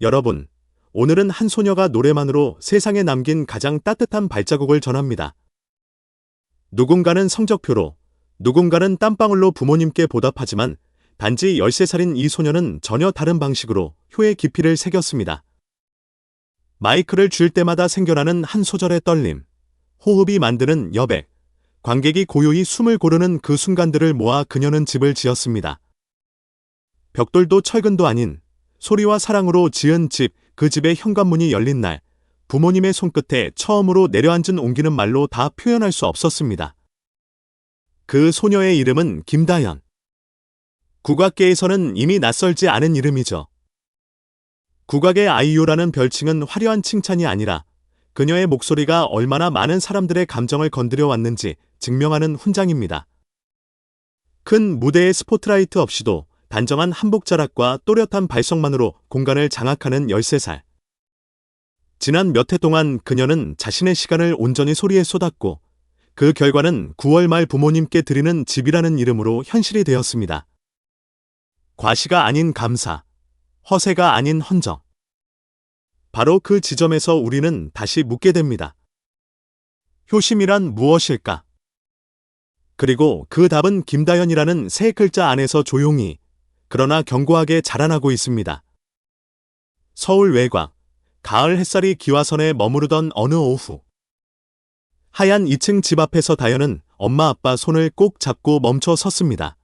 여러분, 오늘은 한 소녀가 노래만으로 세상에 남긴 가장 따뜻한 발자국을 전합니다. 누군가는 성적표로, 누군가는 땀방울로 부모님께 보답하지만 단지 13살인 이 소녀는 전혀 다른 방식으로 효의 깊이를 새겼습니다. 마이크를 줄 때마다 생겨나는 한 소절의 떨림, 호흡이 만드는 여백, 관객이 고요히 숨을 고르는 그 순간들을 모아 그녀는 집을 지었습니다. 벽돌도 철근도 아닌 소리와 사랑으로 지은 집, 그 집의 현관문이 열린 날, 부모님의 손끝에 처음으로 내려앉은 옮기는 말로 다 표현할 수 없었습니다. 그 소녀의 이름은 김다연. 국악계에서는 이미 낯설지 않은 이름이죠. 국악의 아이유라는 별칭은 화려한 칭찬이 아니라 그녀의 목소리가 얼마나 많은 사람들의 감정을 건드려 왔는지 증명하는 훈장입니다. 큰 무대의 스포트라이트 없이도 단정한 한복 자락과 또렷한 발성만으로 공간을 장악하는 13살. 지난 몇 해 동안 그녀는 자신의 시간을 온전히 소리에 쏟았고 그 결과는 9월 말 부모님께 드리는 집이라는 이름으로 현실이 되었습니다. 과시가 아닌 감사, 허세가 아닌 헌정. 바로 그 지점에서 우리는 다시 묻게 됩니다. 효심이란 무엇일까? 그리고 그 답은 김다연이라는 세 글자 안에서 조용히, 그러나 견고하게 자라나고 있습니다. 서울 외곽, 가을 햇살이 기와선에 머무르던 어느 오후. 하얀 2층 집 앞에서 다연은 엄마 아빠 손을 꼭 잡고 멈춰 섰습니다.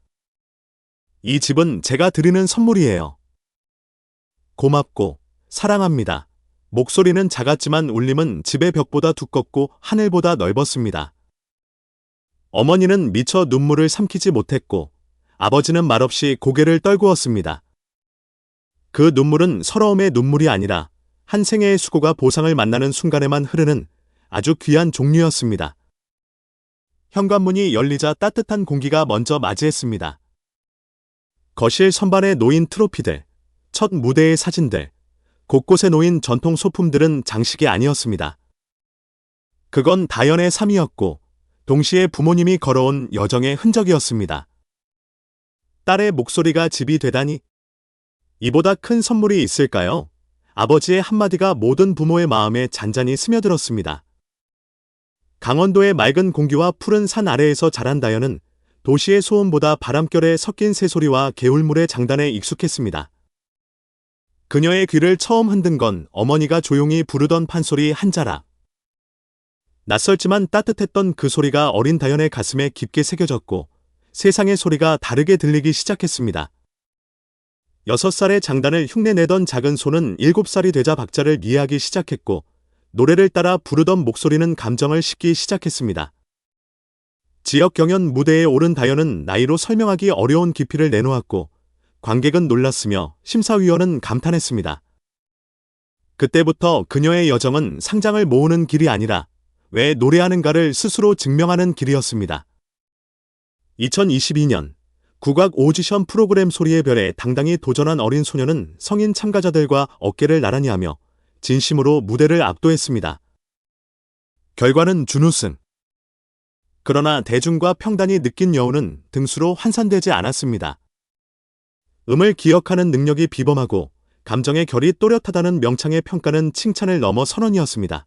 이 집은 제가 드리는 선물이에요. 고맙고 사랑합니다. 목소리는 작았지만 울림은 집의 벽보다 두껍고 하늘보다 넓었습니다. 어머니는 미처 눈물을 삼키지 못했고 아버지는 말없이 고개를 떨구었습니다. 그 눈물은 서러움의 눈물이 아니라 한 생애의 수고가 보상을 만나는 순간에만 흐르는 아주 귀한 종류였습니다. 현관문이 열리자 따뜻한 공기가 먼저 맞이했습니다. 거실 선반에 놓인 트로피들, 첫 무대의 사진들, 곳곳에 놓인 전통 소품들은 장식이 아니었습니다. 그건 다연의 삶이었고, 동시에 부모님이 걸어온 여정의 흔적이었습니다. 딸의 목소리가 집이 되다니. 이보다 큰 선물이 있을까요? 아버지의 한마디가 모든 부모의 마음에 잔잔히 스며들었습니다. 강원도의 맑은 공기와 푸른 산 아래에서 자란 다연은 도시의 소음보다 바람결에 섞인 새소리와 개울물의 장단에 익숙했습니다. 그녀의 귀를 처음 흔든 건 어머니가 조용히 부르던 판소리 한 자락. 낯설지만 따뜻했던 그 소리가 어린 다연의 가슴에 깊게 새겨졌고 세상의 소리가 다르게 들리기 시작했습니다. 여섯 살의 장단을 흉내내던 작은 손은 일곱 살이 되자 박자를 이해하기 시작했고 노래를 따라 부르던 목소리는 감정을 싣기 시작했습니다. 지역 경연 무대에 오른 다연은 나이로 설명하기 어려운 깊이를 내놓았고 관객은 놀랐으며 심사위원은 감탄했습니다. 그때부터 그녀의 여정은 상장을 모으는 길이 아니라 왜 노래하는가를 스스로 증명하는 길이었습니다. 2022년 국악 오디션 프로그램 소리의 별에 당당히 도전한 어린 소녀는 성인 참가자들과 어깨를 나란히 하며 진심으로 무대를 압도했습니다. 결과는 준우승. 그러나 대중과 평단이 느낀 여운은 등수로 환산되지 않았습니다. 음을 기억하는 능력이 비범하고 감정의 결이 또렷하다는 명창의 평가는 칭찬을 넘어 선언이었습니다.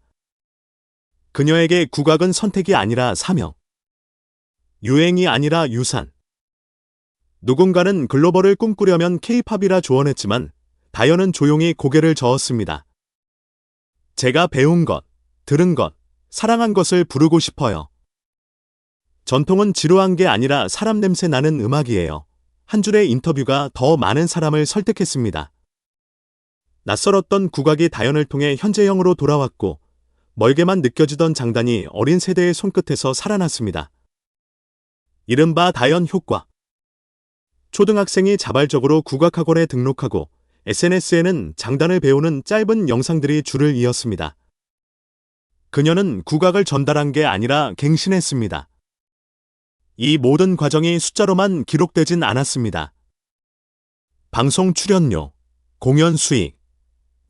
그녀에게 국악은 선택이 아니라 사명. 유행이 아니라 유산. 누군가는 글로벌을 꿈꾸려면 케이팝이라 조언했지만 다연은 조용히 고개를 저었습니다. 제가 배운 것, 들은 것, 사랑한 것을 부르고 싶어요. 전통은 지루한 게 아니라 사람 냄새 나는 음악이에요. 한 줄의 인터뷰가 더 많은 사람을 설득했습니다. 낯설었던 국악이 다연을 통해 현재형으로 돌아왔고 멀게만 느껴지던 장단이 어린 세대의 손끝에서 살아났습니다. 이른바 다연 효과. 초등학생이 자발적으로 국악학원에 등록하고 SNS에는 장단을 배우는 짧은 영상들이 줄을 이었습니다. 그녀는 국악을 전달한 게 아니라 갱신했습니다. 이 모든 과정이 숫자로만 기록되진 않았습니다. 방송 출연료, 공연 수익,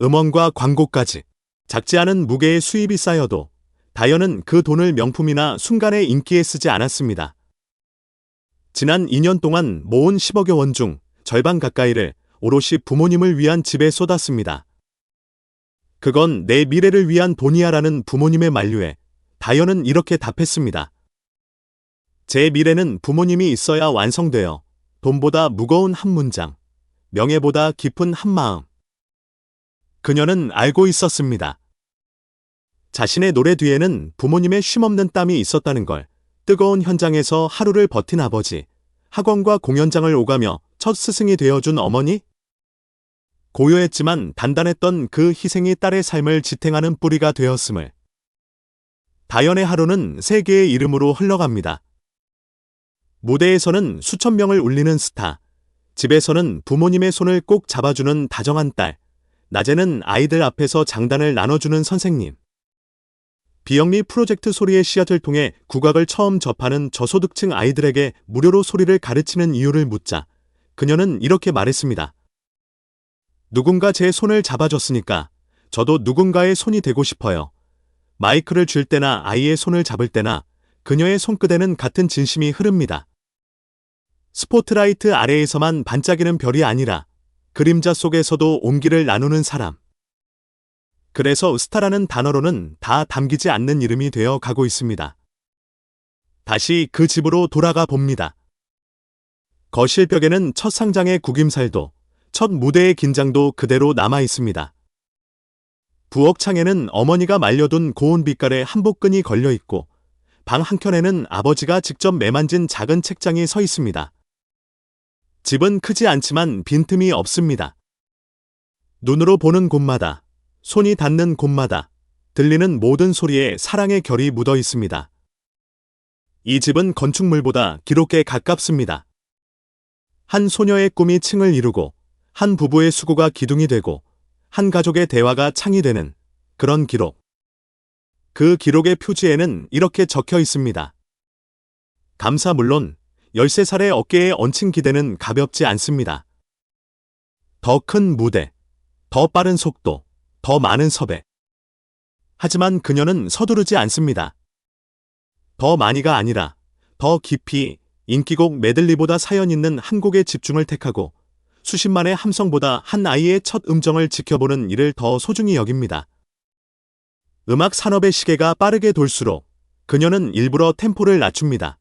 음원과 광고까지 작지 않은 무게의 수입이 쌓여도 다연은 그 돈을 명품이나 순간의 인기에 쓰지 않았습니다. 지난 2년 동안 모은 10억여 원 중 절반 가까이를 오롯이 부모님을 위한 집에 쏟았습니다. 그건 내 미래를 위한 돈이야라는 부모님의 만류에 다현은 이렇게 답했습니다. 제 미래는 부모님이 있어야 완성되어 돈보다 무거운 한 문장, 명예보다 깊은 한 마음. 그녀는 알고 있었습니다. 자신의 노래 뒤에는 부모님의 쉼없는 땀이 있었다는 걸 뜨거운 현장에서 하루를 버틴 아버지, 학원과 공연장을 오가며 첫 스승이 되어준 어머니? 고요했지만 단단했던 그 희생이 딸의 삶을 지탱하는 뿌리가 되었음을. 다연의 하루는 세계의 이름으로 흘러갑니다. 무대에서는 수천 명을 울리는 스타, 집에서는 부모님의 손을 꼭 잡아주는 다정한 딸, 낮에는 아이들 앞에서 장단을 나눠주는 선생님. 비영리 프로젝트 소리의 씨앗을 통해 국악을 처음 접하는 저소득층 아이들에게 무료로 소리를 가르치는 이유를 묻자 그녀는 이렇게 말했습니다. 누군가 제 손을 잡아줬으니까 저도 누군가의 손이 되고 싶어요. 마이크를 줄 때나 아이의 손을 잡을 때나 그녀의 손끝에는 같은 진심이 흐릅니다. 스포트라이트 아래에서만 반짝이는 별이 아니라 그림자 속에서도 온기를 나누는 사람. 그래서 스타라는 단어로는 다 담기지 않는 이름이 되어 가고 있습니다. 다시 그 집으로 돌아가 봅니다. 거실 벽에는 첫 상장의 구김살도, 첫 무대의 긴장도 그대로 남아 있습니다. 부엌 창에는 어머니가 말려둔 고운 빛깔의 한복끈이 걸려 있고, 방 한켠에는 아버지가 직접 매만진 작은 책장이 서 있습니다. 집은 크지 않지만 빈틈이 없습니다. 눈으로 보는 곳마다, 손이 닿는 곳마다, 들리는 모든 소리에 사랑의 결이 묻어 있습니다. 이 집은 건축물보다 기록에 가깝습니다. 한 소녀의 꿈이 층을 이루고, 한 부부의 수고가 기둥이 되고, 한 가족의 대화가 창이 되는 그런 기록. 그 기록의 표지에는 이렇게 적혀 있습니다. 감사 물론 13살의 어깨에 얹힌 기대는 가볍지 않습니다. 더 큰 무대, 더 빠른 속도, 더 많은 섭외. 하지만 그녀는 서두르지 않습니다. 더 많이가 아니라 더 깊이 인기곡 메들리보다 사연 있는 한 곡에 집중을 택하고 수십만의 함성보다 한 아이의 첫 음정을 지켜보는 일을 더 소중히 여깁니다. 음악 산업의 시계가 빠르게 돌수록 그녀는 일부러 템포를 낮춥니다.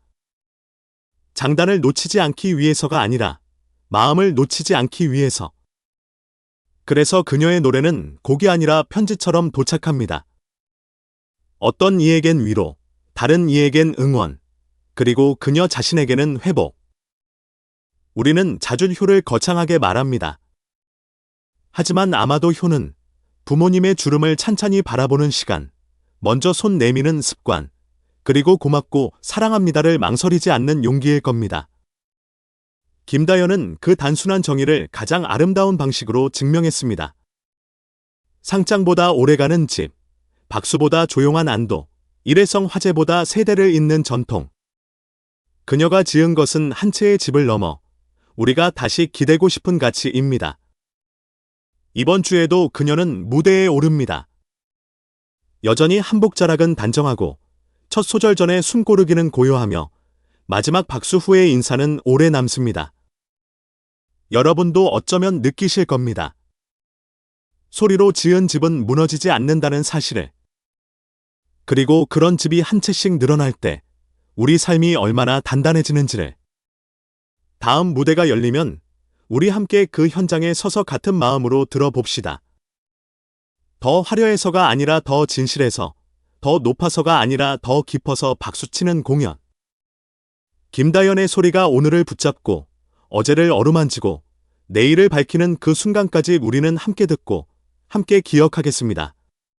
장단을 놓치지 않기 위해서가 아니라 마음을 놓치지 않기 위해서. 그래서 그녀의 노래는 곡이 아니라 편지처럼 도착합니다. 어떤 이에겐 위로, 다른 이에겐 응원, 그리고 그녀 자신에게는 회복. 우리는 자주 효를 거창하게 말합니다. 하지만 아마도 효는 부모님의 주름을 찬찬히 바라보는 시간, 먼저 손 내미는 습관, 그리고 고맙고 사랑합니다를 망설이지 않는 용기일 겁니다. 김다연은 그 단순한 정의를 가장 아름다운 방식으로 증명했습니다. 상장보다 오래가는 집, 박수보다 조용한 안도, 일회성 화제보다 세대를 잇는 전통. 그녀가 지은 것은 한 채의 집을 넘어 우리가 다시 기대고 싶은 가치입니다. 이번 주에도 그녀는 무대에 오릅니다. 여전히 한복 자락은 단정하고 첫 소절 전에 숨 고르기는 고요하며 마지막 박수 후의 인사는 오래 남습니다. 여러분도 어쩌면 느끼실 겁니다. 소리로 지은 집은 무너지지 않는다는 사실을. 그리고 그런 집이 한 채씩 늘어날 때 우리 삶이 얼마나 단단해지는지를. 다음 무대가 열리면 우리 함께 그 현장에 서서 같은 마음으로 들어봅시다. 더 화려해서가 아니라 더 진실해서, 더 높아서가 아니라 더 깊어서 박수치는 공연. 김다연의 소리가 오늘을 붙잡고 어제를 어루만지고 내일을 밝히는 그 순간까지 우리는 함께 듣고 함께 기억하겠습니다.